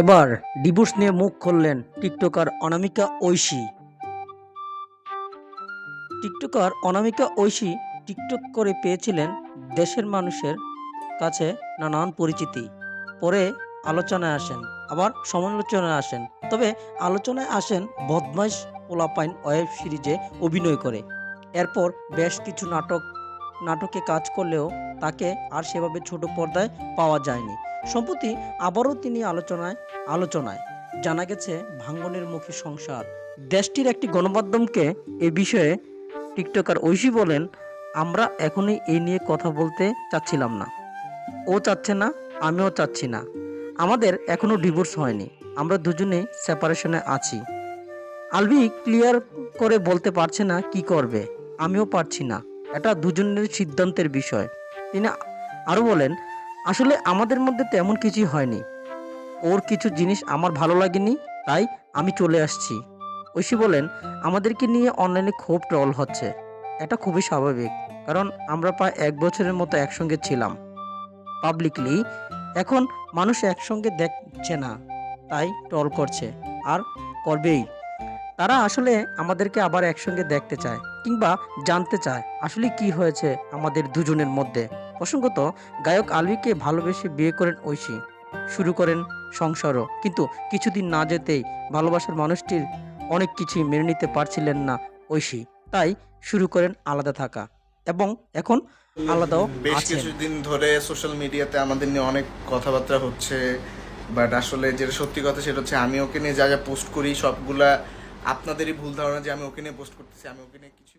এবার ডিভোর্স নিয়ে মুখ খুললেন TikToker Anamika Oishi. TikToker Anamika Oishi TikTok করে পেয়েছিলেন দেশের মানুষের কাছে নানান পরিচিতি। পরে আলোচনায় আসেন, আবার সমালোচনায় আসেন। তবে আলোচনায় আসেন বদমাইশ পোলাপাইন ওয়েব সিরিজে অভিনয় করে। এরপর বেশ কিছু নাটক নাটকে কাজ করলেও তাকে আর সেভাবে ছোট পর্দায় পাওয়া যায়নি। সম্প্রতি আবারও তিনি আলোচনায় আলোচনায় জানা গেছে, ভাঙ্গনের মুখে সংসার। দেশটির একটি গণমাধ্যমকে এ বিষয়ে টিকটকার ঐশী বলেন, আমরা এখনই এই নিয়ে কথা বলতে চাচ্ছিলাম না। ও চাচ্ছে না, আমিও চাচ্ছি না। আমাদের এখনও ডিভোর্স হয়নি। আমরা দুজনেই সেপারেশনে আছি। আলবি ক্লিয়ার করে বলতে পারছে না কি করবে। আমিও পারছি না। এটা দুজনের সিদ্ধান্তের বিষয়। তিনি আরও বলেন, আসলে আমাদের মধ্যে তেমন কিছুই হয়নি। ওর কিছু জিনিস আমার ভালো লাগেনি, তাই আমি চলে আসছি। ঐশী বলেন, আমাদেরকে নিয়ে অনলাইনে খুব ট্রল হচ্ছে। এটা খুবই স্বাভাবিক, কারণ আমরা প্রায় এক বছরের মতো একসঙ্গে ছিলাম। পাবলিকলি, এখন মানুষ একসঙ্গে দেখছে না, তাই ট্রল করছে, আর করবেই। তারা আসলে আমাদেরকে আবার একসঙ্গে দেখতে চায় কিংবা জানতে চায় আসলে কি হয়েছে আমাদের দুজনের মধ্যে। প্রসঙ্গত গায়ক আলভিকে ভালোবেসে বিয়ে করেন ঐশী। শুরু করেন সংসারও। কিন্তু কিছুদিন না যেতেই ভালোবাসার মানুষটির অনেক কিছুই মেনে নিতে পারছিলেন না ঐশী। তাই শুরু করেন আলাদা থাকা। এবং এখন আলাদাও বেশ কিছুদিন ধরে সোশ্যাল মিডিয়াতে আমাদের নিয়ে অনেক কথাবার্তা হচ্ছে। বাট আসলে যেটা সত্যি কথা সেটা হচ্ছে আমি ওকে নিয়ে যা যা পোস্ট করি সবগুলা আপনাদেরই ভুল ধারণা যে আমি ওকে নিয়ে পোস্ট করতেছি আমি ওকে নিয়ে কিছু